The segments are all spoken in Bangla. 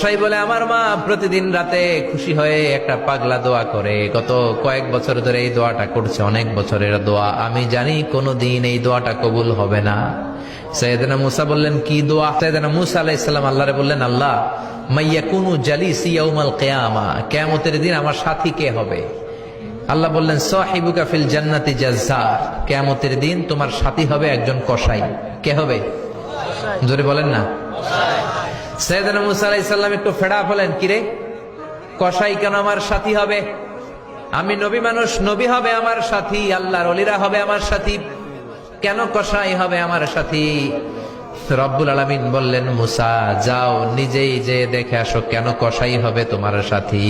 কসাই বলে, আমার মা প্রতিদিন রাতে খুশি হয়ে একটা পাগলা দোয়া করে। গত কয়েক বছর ধরে এই দোয়াটা করছে, অনেক বছরের দোয়া। আমি জানি কোনো দিন এই দোয়াটা কবুল হবে না। সৈয়দনা মুসা বললেন, কি দোয়া? সৈয়দনা মুসা আলাইসাল্লাম আল্লাহরে বললেন, আল্লাহ মাইয়া কুনু জালিসি ইয়াউমাল কিয়ামা, কিয়ামতের দিন আমার সাথী কে হবে? আল্লাহ বললেন, সাহিবুকা ফিল জান্নাতি জাজ্জার, কিয়ামতের দিন তোমার সাথী হবে একজন কসাই। কে হবে? জোরে বলেন না। সৈয়দনা মুসা আলাইসাল্লাম একটু ফেড়া হলেন, কিরে, কসাই কেন আমার সাথী হবে? আমি নবী মানুষ, নবী হবে আমার সাথী, আল্লাহর অলিরা হবে আমার সাথী। কেন কসাই হবে আমার সাথী? রব্বুল আলমিন বললেন, মুসা, যাও নিজেই যে দেখে আসো কেন কসাই হবে তোমার সাথী?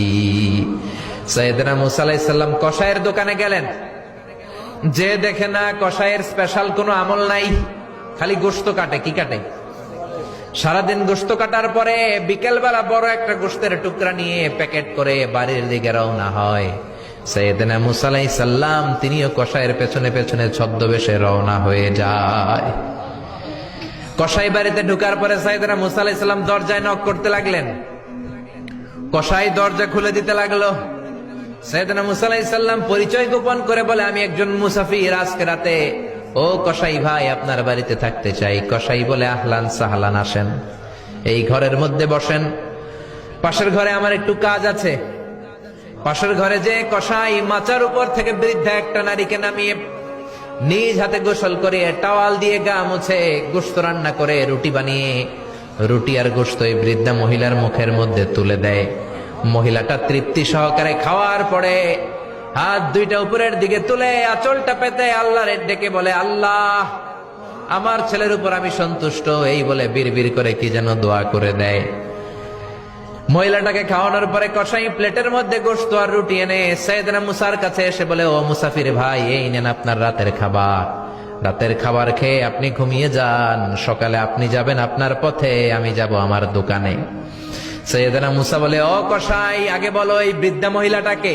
সৈয়দনা মুসা আলাইসাল্লাম কসাইয়ের দোকানে গেলেন। যে দেখে না কসাইয়ের স্পেশাল কোনো আমল নাই, খালি গোস্ত কাটে, কি কাটে? সারাদিন গোস্ত কাটার পরে বিকেলবেলা বড় একটা গোস্তের টুকরা নিয়ে প্যাকেট করে বাড়ির দিকে রওনা হয়। সৈয়দনা মুসালাই সাল্লাম তিনিও কষাইয়ের পেছনে পেছনে ছদ্মবেশে রওনা হয়ে যায়। কসাই বাড়িতে ঢুকার পরে সাইদনা মুসালাই সাল্লাম দরজায় নক করতে লাগলেন। কসাই দরজা খুলে দিতে লাগল। সৈয়দনা মুসালাই সাল্লাম পরিচয় গোপন করে বলে, আমি একজন মুসাফির, আজকে রাতে ও কসাই ভাই, আপনার বাড়িতে থাকতে চাই। কসাই বলে, আহলান সাহলান, আসেন। এই ঘরের মধ্যে বসেন। পাশের ঘরে আমার একটু কাজ আছে। পাশের ঘরে যে কসাই মাচার উপর থেকে বৃদ্ধা একটা নারীকে নামিয়ে নিজ হাতে গোসল করে টাওয়াল দিয়ে গা মুছে গোস্ত রান্না করে রুটি বানিয়ে রুটি আর গোস্ত এই বৃদ্ধা মহিলার মুখের মধ্যে তুলে দেয়। মহিলাটা তৃপ্তি সহকারে খাওয়ার পরে হাত দুইটা উপরের দিকে তুলে আঁচলটা পেতে আল্লাহর ডেকে বলে, আল্লাহ, আমার ছেলের উপর আমি সন্তুষ্ট। এই বলে বিড় করে কি যেন দোয়া করে দেয়। মহিলাটাকে খাওয়ানোর পরে কষাই প্লেটের মধ্যে গোস্ত আর রুটি এনে সৈয়দনা মুসার কাছে এসে বলে, ও মুসাফির ভাই, এই নেন আপনার রাতের খাবার। রাতের খাবার খেয়ে আপনি ঘুমিয়ে যান। সকালে আপনি যাবেন আপনার পথে, আমি যাব আমার দোকানে। সৈয়দনা মুসা বলে, ও কষাই আগে বলো এই বৃদ্ধা মহিলাটাকে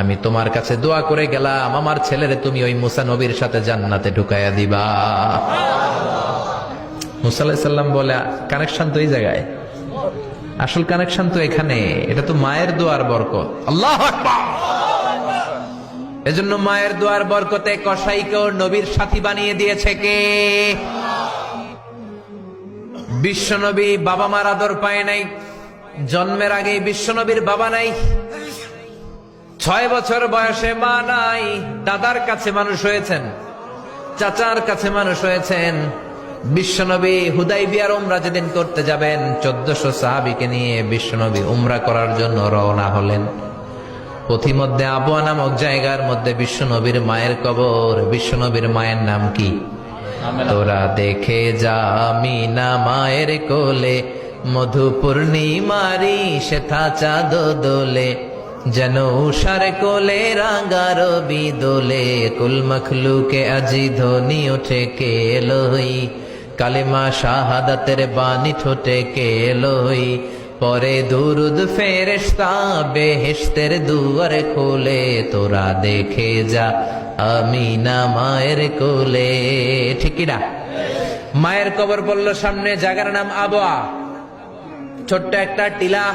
আমি তোমার কাছে দোয়া করে গেলাম, আমার ছেলেরে তুমি ওই মুসা নবীর সাথে জান্নাতে ঢুকাইয়া দিবা। মুসা সাল্লাম বলে, কানেকশন তো এই জায়গায়। আসল কানেকশন তো এখানে, এটা তো মায়ের দোয়ার বরকত। আল্লাহ এজন্য মায়ের দোয়ার বরকতে কসাইকেও নবীর সাথী বানিয়ে দিয়েছে কে? বিশ্বনবী বাবা মার আদর পায় নাই, জন্মের আগেই বিশ্বনবীর বাবা নাই। ছয় বছর বয়সে মা নাই দাদার কাছে মানুষ হয়েছেন চাচার কাছে মানুষ হয়েছেন। বিশ্বনবী হুদাই বিয়ার উমরা যেদিন করতে যাবেন চোদ্দশো সাহাবিকে নিয়ে বিশ্বনবী উমরা করার জন্য রওনা হলেন। পথিমধ্যে আবুয়া নামক জায়গার মধ্যে বিশ্বনবীর মায়ের কবর। বিশ্বনবীর মায়ের নাম কি? তোরা দেখে যা মিনা মায়ের কোলে মধু পূর্ণিমারি শেথা চাঁদ দোলে। যেন উষার কোলে রাঙ্গার বিদোলে কুল মখলুকে আজি ধ্বনি ওঠে কে লই? কালিমা শাহাদাতের বাণী ঠোঁটে কে লই? পরে দুরুদ ফেরেশতা বেহেশতের দুয়ার খোলে, তোরা দেখে যা আমি না মায়ের কোলে। ঠিকই না? মায়ের কবর বলল সামনে, জায়গার নাম আবোয়া ছোট্ট একটা টিলা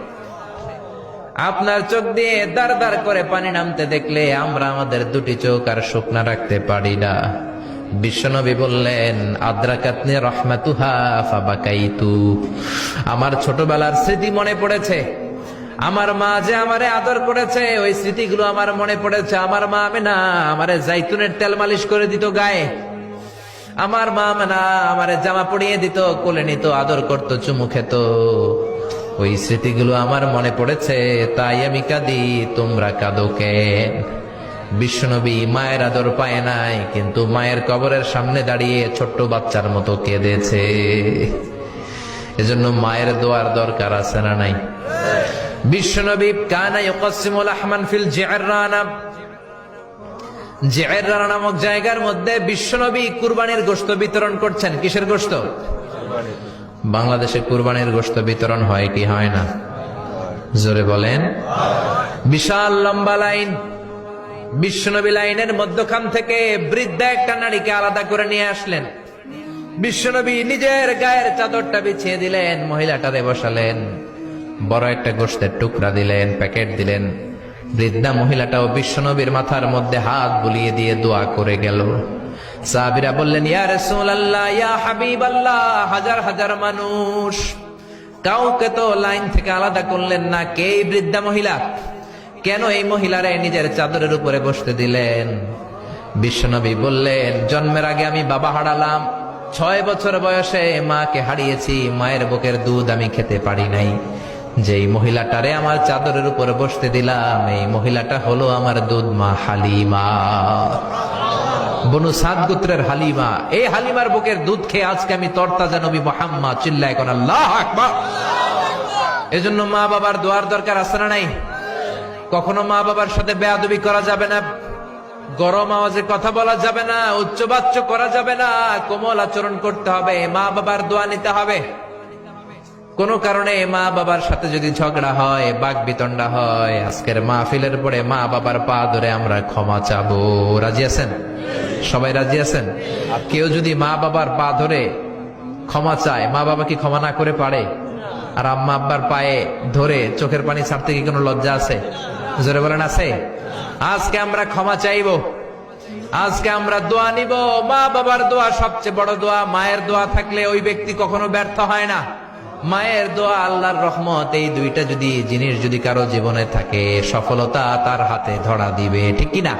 আপনার চোখ দিয়ে দার দার করে পানি নামতে দেখলে আমরা আমাদের দুটি চোখ আর শুকনা রাখতে পারি না। বিশ্বনবী বললেন, আদ্রাকাতনি রহমাতুহা ফাবাকাইতু। আমার ছোটবেলার স্মৃতি মনে পড়েছে। আমার মা যে আমারে আদর করেছে, ওই স্মৃতিগুলো আমার মনে পড়েছে। আমার মা আমি না আমারে জাইতুনের তেল মালিশ করে দিত গায়ে। আমার মা না আমারে জামা পরিয়ে দিত, কোলে নিত, আদর করতো, চুমু খেত। ওই স্মৃতিগুলো আমার মনে পড়েছে, তাই আমি কাঁদি, তোমরা কাঁদো কেন বিশ্বনবী মায়ের আদর পায় নাই, কিন্তু মায়ের কবরের সামনে দাঁড়িয়ে ছোট্ট বাচ্চার মতো কেঁদেছে। এজন্য মায়ের দোয়ার দরকার আছে না নাই? বিশ্বনবী কানা ইউকাসিমুল আহমান ফিল জিআররানা। জিআররানা নামক জায়গার মধ্যে বিশ্বনবী কুরবানির গোশত বিতরণ করছেন। কিসের গোশত? বাংলাদেশে কুরবানির গোস্ত বিতরণ হয় কি হয় না? জোরে বলেন। বিশাল লম্বা লাইন। বিশ্বনবী লাইনের মধ্যখান থেকে বৃদ্ধা একটা নারীকে আলাদা করে নিয়ে আসলেন। বিশ্বনবী নিজের গায়ের চাদরটা বিছিয়ে দিলেন, মহিলাটারে বসালেন। বড় একটা গোষ্ঠের টুকরা দিলেন, প্যাকেট দিলেন। বৃদ্ধা মহিলাটাও বিশ্বনবীর মাথার মধ্যে হাত বুলিয়ে দিয়ে দোয়া করে গেল। সাহাবিরা বললেন, ইয়া রাসূলুল্লাহ, ইয়া হাবিবাল্লাহ, হাজার হাজার মানুষ। কাউকে তো লাইন থেকে আলাদা করলেন না। কে বৃদ্ধা মহিলা? কেন এই মহিলারা নিজের চাদরের উপরে বসতে দিলেন? বিশ্বনবী বললেন, জন্মের আগে আমি বাবা হারালাম। ছয় বছর বয়সে মাকে হারিয়েছি। মায়ের বুকের দুধ আমি খেতে পারি নাই। যেই মহিলাটারে আমার চাদরের উপরে বসতে দিলাম, এই মহিলাটা হলো আমার দুধ মা হালিমা। বনু সাদ গোত্রের হালিমা। এই হালিমার বুকের দুধ খেয়ে আজকে আমি তরতাজা নবী মোহাম্মদ, চিল্লায় কোন, আল্লাহ আকবার। এজন্য মা বাবার দোয়ার দরকার আছে না নাই? কখনো মা বাবার সাথে বেয়াদবি করা যাবে না, গরম আওয়াজে কথা বলা যাবে না, উচ্চবাচ্য করা যাবে না, কোমল আচরণ করতে হবে মা বাবার দোয়া নিতে হবে। কোন কারণে মা বাবার সাথে যদি ঝগড়া হয়, বাঘ বিতণ্ডা হয়, আজকের মাহফিলের পরে মা বাবার পা ধরে আমরা ক্ষমা চাবো। রাজি আছেন? সবাই রাজি আছেন? কেউ যদি মা বাবার পা ধরে ক্ষমা চায়, মা বাবা কি ক্ষমা না করে পারে? আর আম্মা আব্বার পায়ে ধরে চোখের পানি ছাড়তে কি কোনো লজ্জা আছে? জোরে বলেন, আছে? আজকে আমরা ক্ষমা চাইব। আজকে আমরা দোয়া নিব। মা বাবার দোয়া সবচেয়ে বড় দোয়া, মায়ের দোয়া থাকলে ওই ব্যক্তি কখনো ব্যর্থ হয় না। মায়ের দোয়া, আল্লাহর রহমত, এই দুইটা যদি জিনিস যদি কারও জীবনে থাকে, সফলতা তার হাতে ধরা দিবে, ঠিক কিনা?